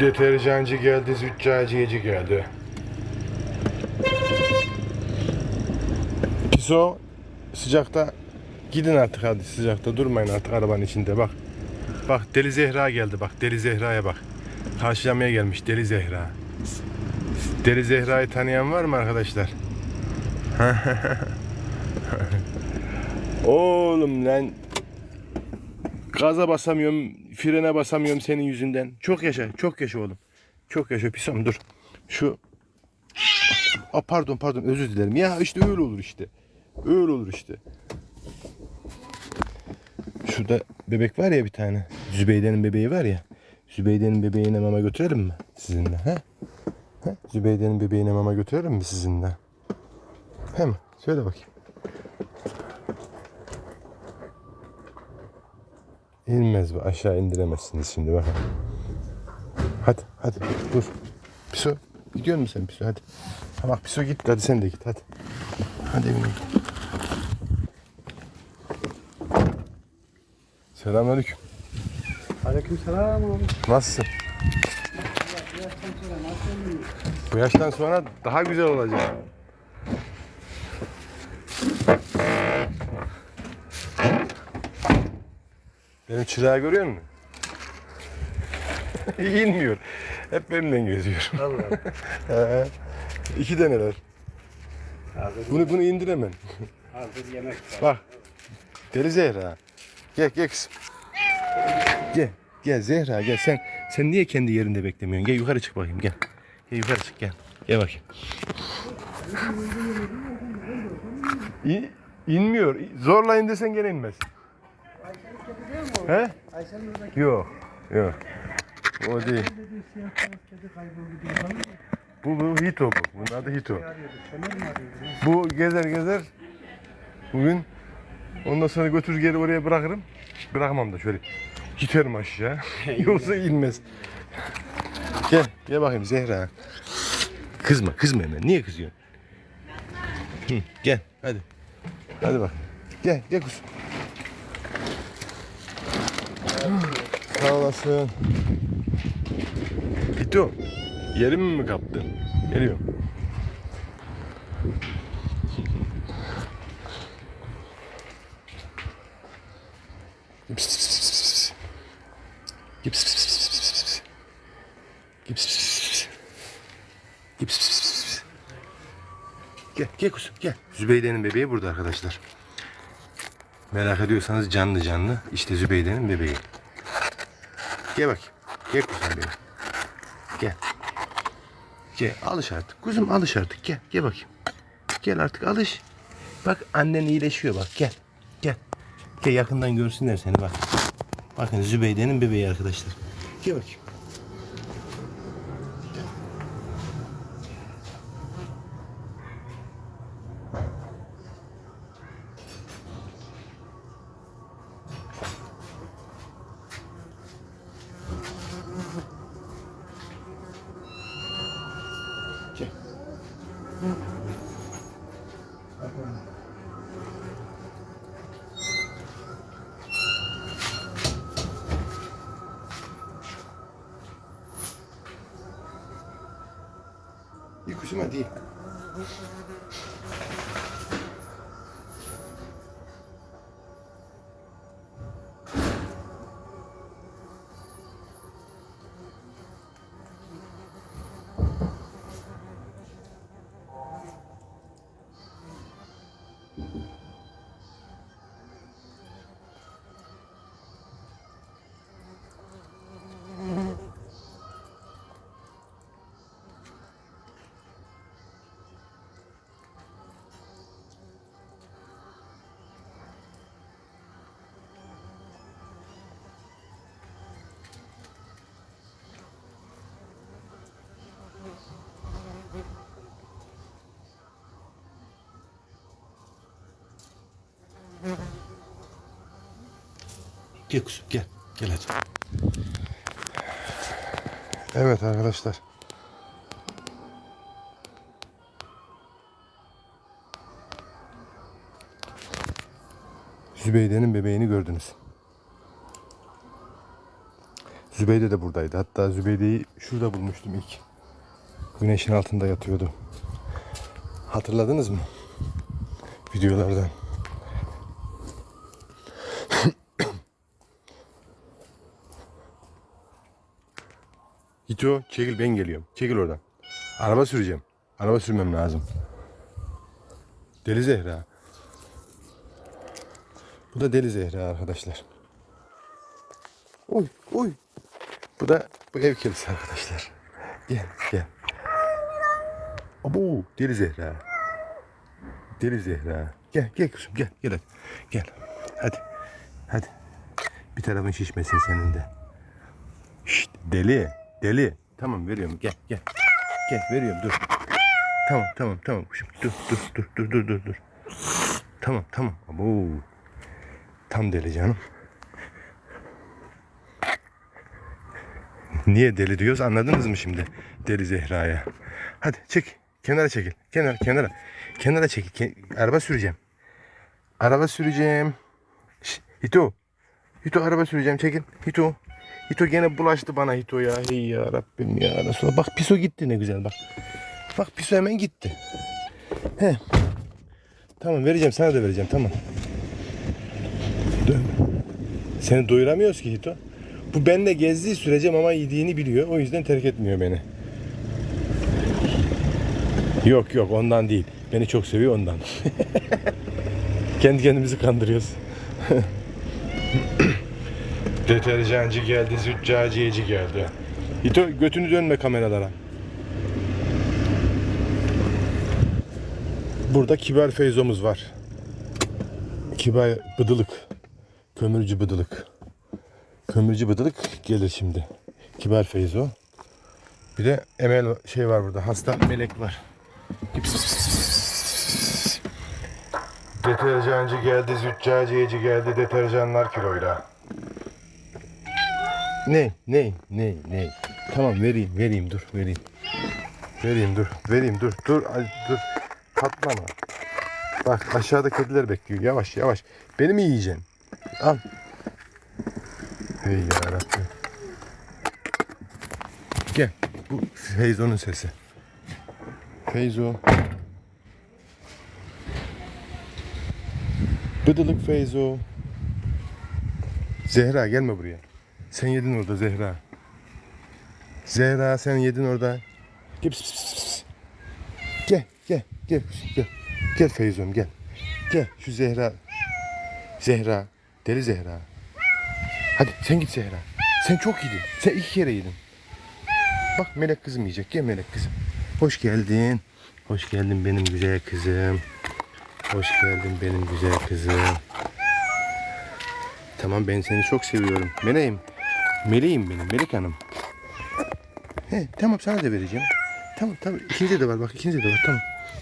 Deterjancı geldi, züccaciyeci geldi. Piso sıcakta gidin artık hadi sıcakta durmayın artık arabanın içinde bak. Bak Deli Zehra geldi bak Deli Zehra'ya bak. Karşılamaya gelmiş Deli Zehra. Deli Zehra'yı tanıyan var mı arkadaşlar? Oğlum lan gaza basamıyorum, frene basamıyorum senin yüzünden. Çok yaşa, çok yaşa oğlum. Çok yaşa pisam dur. Şu Aa, pardon pardon özür dilerim. Ya işte öyle olur işte. Öyle olur işte. Şurada bebek var ya bir tane. Zübeyde'nin bebeği var ya. Zübeyde'nin bebeğine mama götürelim mi sizinle? He? He? Zübeyde'nin bebeğine mama götürelim mi sizinle? He mi? Söyle bakayım. İnmez bu. Aşağı indiremezsiniz şimdi bakın. Hadi hadi dur. Piso gidiyor musun sen Piso hadi. Ha bak Piso git hadi sen de git hadi. Hadi evine git. Selamünaleyküm. Aleykümselam abi. Nasılsın? Bu yaştan sonra daha güzel olacak. Benim çırağı görüyor musun? İnmiyor. Hep benimle geziyor. Allah. He. İki taneler. Hazır, Bunu bunu indiremem. hazır yemek var. Bak. Deli Zehra. Gel gel kızım. Gel. Gel Zehra gel. Sen sen niye kendi yerinde beklemiyorsun? Gel yukarı çık bakayım gel. Gel yukarı çık gel. Gel bakayım. İn, inmiyor. Zorla in desen gene inmez. He? Ayşe'nin oradaki Yok. Yok. O değil. dediği siyah beyaz kedi kayboldu diye falan mı? Bu, bu Hito bu. Bunun adı Hito. arıyordu. Fener mi arıyordu? Bu gezer gezer bugün ondan sonra götür geri oraya bırakırım. Bırakmam da şöyle giterim aşağı. Yoksa inmez. Gel, gel bakayım Zehra. Kızma, kızma hemen. Niye kızıyorsun? Hı, gel, hadi. Hadi bak. Gel, gel kuzum. Sağ olasın. Hito, yerimi mi kaptın? Geliyorum. Pis, pis, pis, pis, pis. Gel, pis, pis, pis, pis, pis, pis, pis. Pis, pis, pis, pis, pis, pis. Gel, gel kuzum, gel. Zübeyde'nin bebeği burada arkadaşlar. Merak ediyorsanız canlı canlı işte Zübeyde'nin bebeği. Gel bak. Gel kuzum benim. Gel. Gel alış artık. Kuzum alış artık. Gel. Gel bakayım. Gel artık alış. Bak annen iyileşiyor bak. Gel. Gel. Gel yakından görsünler seni bak. Bakın Zübeyde'nin bebeği arkadaşlar. Gel bakayım. İyi kuşum Gel kuzum gel. Gel hadi. Evet arkadaşlar. Zübeyde'nin bebeğini gördünüz. Zübeyde de buradaydı. Hatta Zübeyde'yi şurada bulmuştum ilk. Güneşin altında yatıyordu. Hatırladınız mı? Videolardan. Hito çekil ben geliyorum. Çekil oradan. Araba süreceğim. Araba sürmem lazım. Deli Zehra. Bu da Deli Zehra arkadaşlar. Oy oy. Bu da bu ev kedisi arkadaşlar. Gel gel. Abo Deli Zehra. Deli Zehra. Gel gel kızım gel gel hadi. Gel. Hadi. Hadi. Bir tarafın şişmesin senin de. Şşt deli. Deli. Tamam veriyorum gel gel. Gel veriyorum dur. Tamam tamam tamam. Dur dur dur dur dur dur dur. Tamam tamam. Abo. Tam deli canım. Niye deli diyoruz anladınız mı şimdi? Deli Zehra'ya. Hadi çek. Kenara çekil. Kenara kenara. Kenara çekil. Ke- araba süreceğim. Araba süreceğim. Şş, Hito. Hito araba süreceğim çekil. Hito. Hito gene bulaştı bana Hito ya. Hey ya Rabbim ya Resulallah. Bak Piso gitti ne güzel bak. Bak Piso hemen gitti. He. Tamam vereceğim sana da vereceğim tamam. Dön. Seni doyuramıyoruz ki Hito. Bu benle gezdiği sürece mama yediğini biliyor. O yüzden terk etmiyor beni. Yok yok ondan değil. Beni çok seviyor ondan. Kendi kendimizi kandırıyoruz. Deterjancı geldi, züccaciyeci geldi. Hito götünü dönme kameralara. Burada kibar feyzomuz var. Kibar bıdılık. Kömürcü bıdılık. Kömürcü bıdılık gelir şimdi. Kibar Feyzo. Bir de Emel şey var burada. Hasta melek var. Deterjancı geldi, züccaciyeci geldi, deterjanlar kiloyla. Ne, ne, ne, ne? Tamam vereyim, vereyim, dur, vereyim. Vereyim, dur, vereyim, dur, dur, dur. Katlama. Bak aşağıda kediler bekliyor. Yavaş, yavaş. Beni mi yiyeceksin? Al. Hey yarabbim. Gel. Bu Feyzo'nun sesi. Feyzo. Bıdılık Feyzo. Zehra gelme buraya. Sen yedin orada Zehra. Zehra sen yedin orada. Gel pis, pis, pis. Gel gel gel gel. Gel Feyzo'm gel. Gel şu Zehra. Zehra. Deli Zehra. Hadi sen git Zehra. Sen çok yedin. Sen iki kere yedin. Bak melek kızım yiyecek. Gel melek kızım. Hoş geldin. Hoş geldin benim güzel kızım. Hoş geldin benim güzel kızım. Tamam ben seni çok seviyorum. Meleğim. Meleğim benim. Melek hanım. He, tamam sana da vereceğim. Tamam tamam. İkinize de var bak. ikinize de var. Tamam.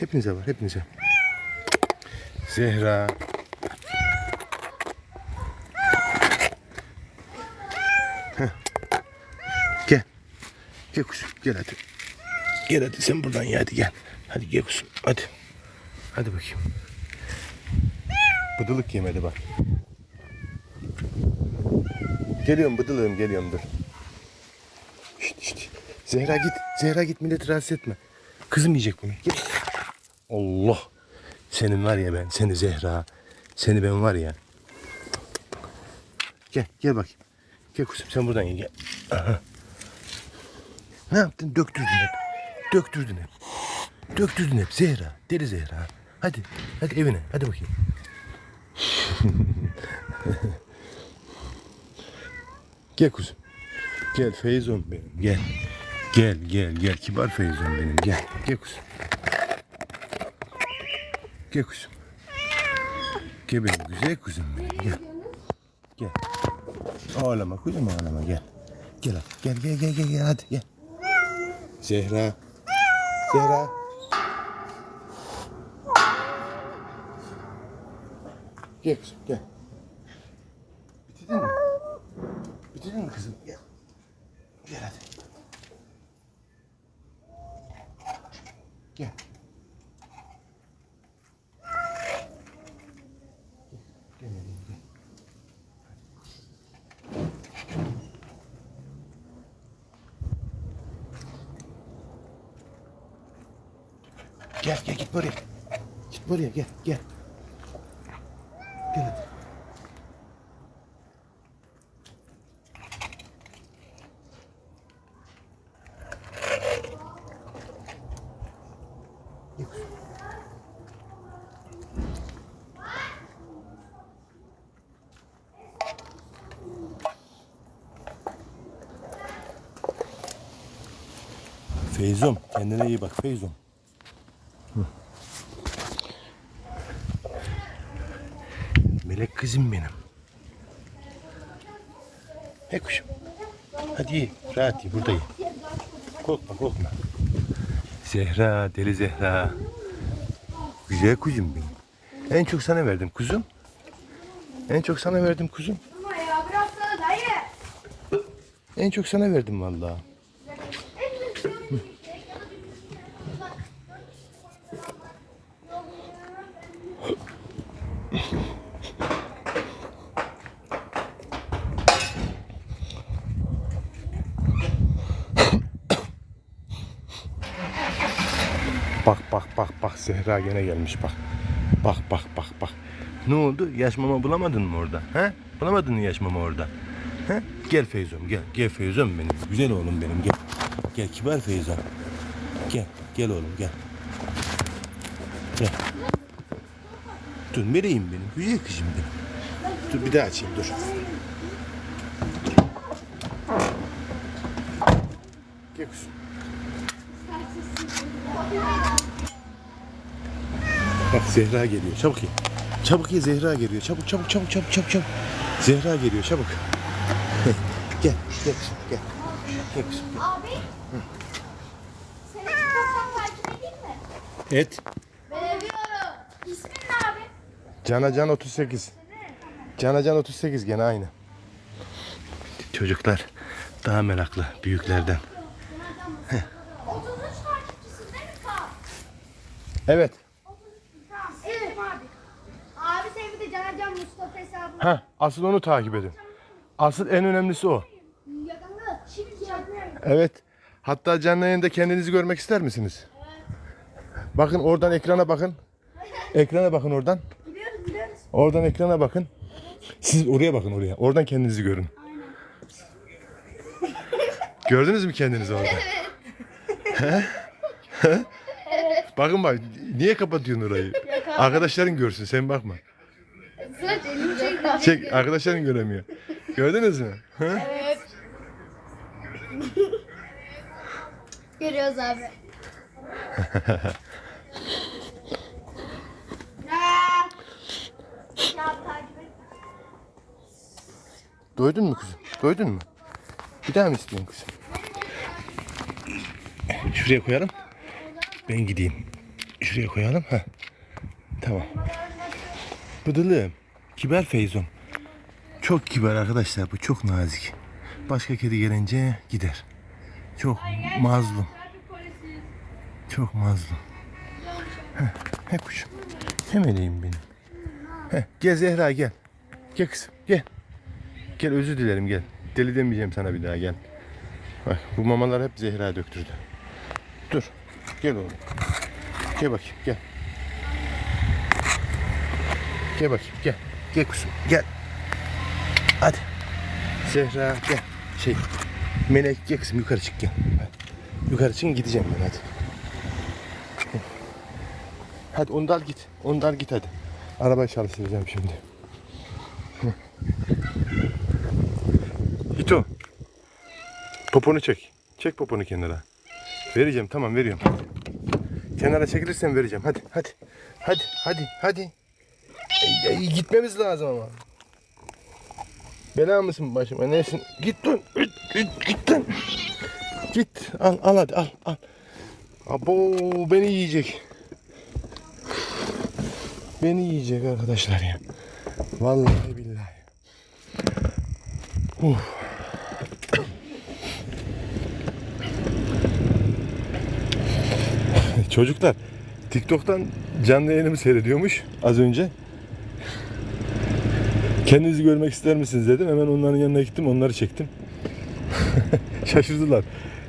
Hepinize var. Hepinize. Zehra. Gel. Gel kuzum gel hadi. Gel hadi sen buradan ya hadi gel. Hadi gel kuzum hadi. Hadi bakayım. Bıdılık yemedi bak. Geliyorum bıdılığım geliyorum dur. Şişt, şişt. Zehra git. Zehra git milleti rahatsız etme. Kızım yiyecek bunu. Git. Allah. Senin var ya ben. Seni Zehra. Seni ben var ya. Gel gel bakayım. Gel kuzum sen buradan gel. Aha. Ne yaptın? Döktürdün hep. Döktürdün hep. Döktürdün hep Zehra. Deli Zehra. Hadi. Hadi evine. Hadi bakayım. gel kuzum. Gel Feyzom benim. Gel. Gel gel gel. Kibar Feyzom benim. Gel. Gel kuzum. Gel kuzum. Gel benim güzel kuzum benim. Gel. Gel. Ağlama kuzum ağlama gel. Gel. Gel gel gel gel gel hadi gel. Zehra. Zehra. Gel kızım gel. Canım kızım gel. Gel hadi. Gel. Gel, gel, gel. Gel gel git buraya. Git buraya gel gel. Gel hadi. Kendine iyi bak Feyzom. Hı. Melek kızım benim. He kuşum. Hadi ye. Rahat ye. Burada ye. Korkma korkma. Zehra, deli Zehra. Güzel kuzum benim. En çok sana verdim kuzum. En çok sana verdim kuzum. Ama ya bıraksana dayı. En çok sana verdim vallahi. Bak bak bak bak Zehra gene gelmiş bak. Bak bak bak bak. Ne oldu? Yaş mama bulamadın mı orada? He? Bulamadın mı yaş mama orada? He? Gel Feyzom gel. Gel Feyzom benim. Güzel oğlum benim gel. Gel kibar Feyzom. Gel. Gel oğlum gel. Gel. Dur meleğim benim. Güzel kızım benim. Dur bir daha açayım dur. Gel kuzum. Bak Zehra geliyor. Çabuk ye. Çabuk ye Zehra geliyor. Çabuk çabuk çabuk çabuk çabuk çabuk. Zehra geliyor çabuk. gel gel gel. Gel kızım. Abi. Seni TikTok'tan takip edeyim mi? Et. Ben ediyorum. İsmin ne abi? Canacan 38. Canacan 38 gene aynı. Çocuklar daha meraklı büyüklerden. 33 takipçisin değil mi Kaan? Evet. 33 Tamam. Evet abi. Abi sen bir de Canacan Ha, asıl onu takip edin. Asıl en önemlisi o. Evet. Hatta canlı yayında kendinizi görmek ister misiniz? Bakın oradan ekrana bakın. Ekrana bakın oradan. Oradan ekrana bakın. Siz oraya bakın oraya. Oradan kendinizi görün. Gördünüz mü kendinizi orada? He? He? Bakın bak. Niye kapatıyorsun orayı? Arkadaşların görsün. Sen bakma. Çek. Arkadaşların göremiyor. Gördünüz mü? He? Görüyoruz abi. Doydun mu kızım? Doydun mu? Bir daha mı istiyorsun kızım? Şuraya koyalım. Ben gideyim. Şuraya koyalım. ha. Tamam. Bıdılığım. Kibar Feyzom. Çok kibar arkadaşlar. Bu çok nazik. Başka kedi gelince gider. Çok mazlum. Çok mazlum. Heh, he kuşum. He meleğim benim. Heh, gel Zehra gel. Gel kızım gel. Gel özür dilerim gel. Deli demeyeceğim sana bir daha gel. Bak bu mamalar hep Zehra döktürdü. Dur. Gel oğlum. Gel bakayım gel. Gel bakayım gel. Gel kuzum gel. Hadi. Zehra gel. Şey. Melek gel kızım yukarı çık gel. Yukarı çıkın gideceğim ben hadi. Hadi onu da al git. Onu da al git hadi. Arabayı çalıştıracağım şimdi. Hito. Poponu çek. Çek poponu kenara. Vereceğim tamam veriyorum. Kenara çekilirsen vereceğim. Hadi hadi. Hadi hadi hadi. Ey, ey, gitmemiz lazım ama. Bela mısın başıma? Nesin? Git lan. Git, git, git lan. Git. Al al hadi al al. Abo beni yiyecek. Beni yiyecek arkadaşlar ya. Vallahi billahi. Uf. Çocuklar TikTok'tan canlı yayınımı seyrediyormuş az önce. Kendinizi görmek ister misiniz dedim. Hemen onların yanına gittim onları çektim. Şaşırdılar.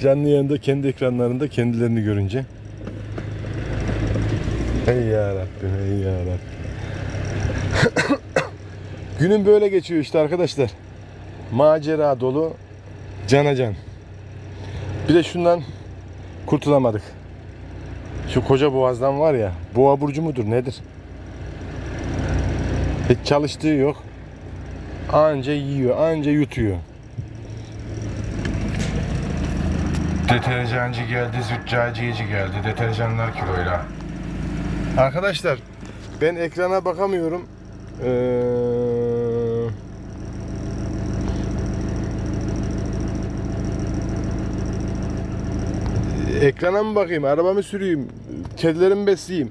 Canlı yayında kendi ekranlarında kendilerini görünce. Ey yarabbim, ey yarabbim. Günün böyle geçiyor işte arkadaşlar. Macera dolu, cana can. Bir de şundan kurtulamadık. Şu koca boğazdan var ya, boğa burcu mudur nedir? Hiç çalıştığı yok. Anca yiyor, anca yutuyor. Deterjancı geldi, züccaciyeci geldi. Deterjanlar kiloyla. Arkadaşlar ben ekrana bakamıyorum. Ee... Ekrana mı bakayım? Arabamı süreyim? Kedilerimi besleyeyim?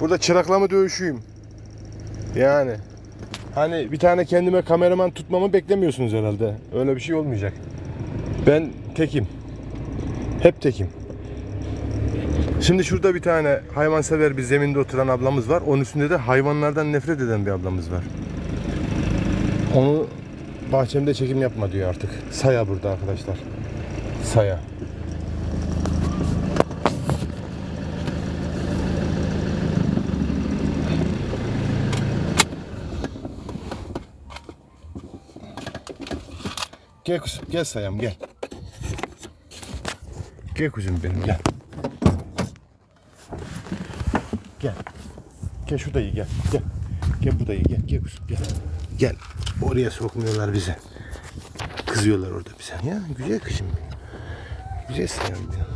Burada çırakla mı dövüşeyim? Yani hani bir tane kendime kameraman tutmamı beklemiyorsunuz herhalde. Öyle bir şey olmayacak. Ben tekim. Hep tekim. Şimdi şurada bir tane hayvansever bir zeminde oturan ablamız var. Onun üstünde de hayvanlardan nefret eden bir ablamız var. Onu bahçemde çekim yapma diyor artık. Saya burada arkadaşlar. Saya. Gel kuzum, gel sayam gel. Gel kuzum benim gel. Gel. Gel şu dayı gel. Gel. Gel bu dayı gel. Gel kuzum gel. Gel. Oraya sokmuyorlar bize. Kızıyorlar orada bize. Ya güzel kızım. Güzel sayam benim.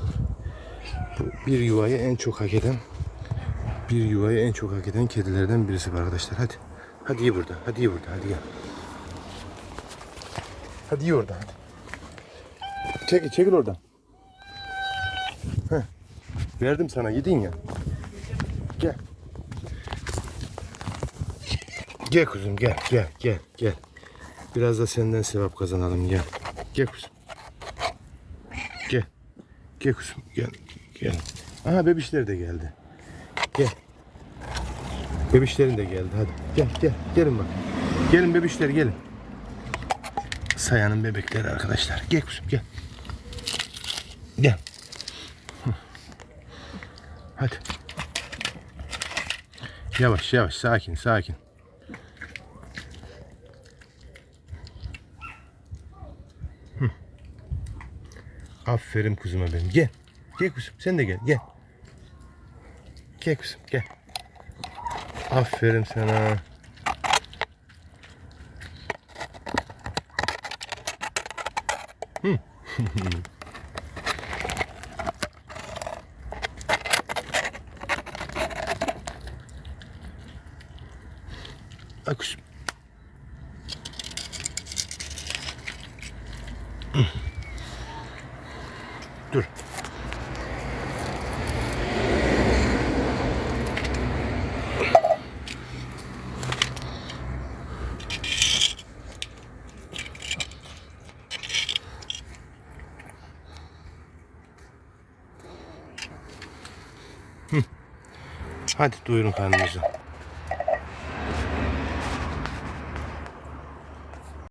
Bu bir yuvayı en çok hak eden bir yuvayı en çok hak eden kedilerden birisi var arkadaşlar. Hadi. Hadi iyi burada. Hadi iyi burada. Hadi gel. Hadi iyi orada hadi. Çekil, çekil oradan. Heh. Verdim sana yedin ya. Gel. Gel kuzum gel gel gel gel. Biraz da senden sevap kazanalım gel. Gel kuzum. Gel. Gel kuzum gel. Gel. Aha bebişler de geldi. Gel. Bebişlerin de geldi hadi. Gel gel gelin bak. Gelin bebişler gelin. Sayanın bebekleri arkadaşlar. Gel kuzum gel. Gel. Hadi. Yavaş yavaş sakin sakin. Hı. Aferin kuzuma benim. Gel. Gel kuzum sen de gel gel. Gel kuzum gel. Aferin sana. Ay kuzum. Dur. Hadi doyurun karnınızı.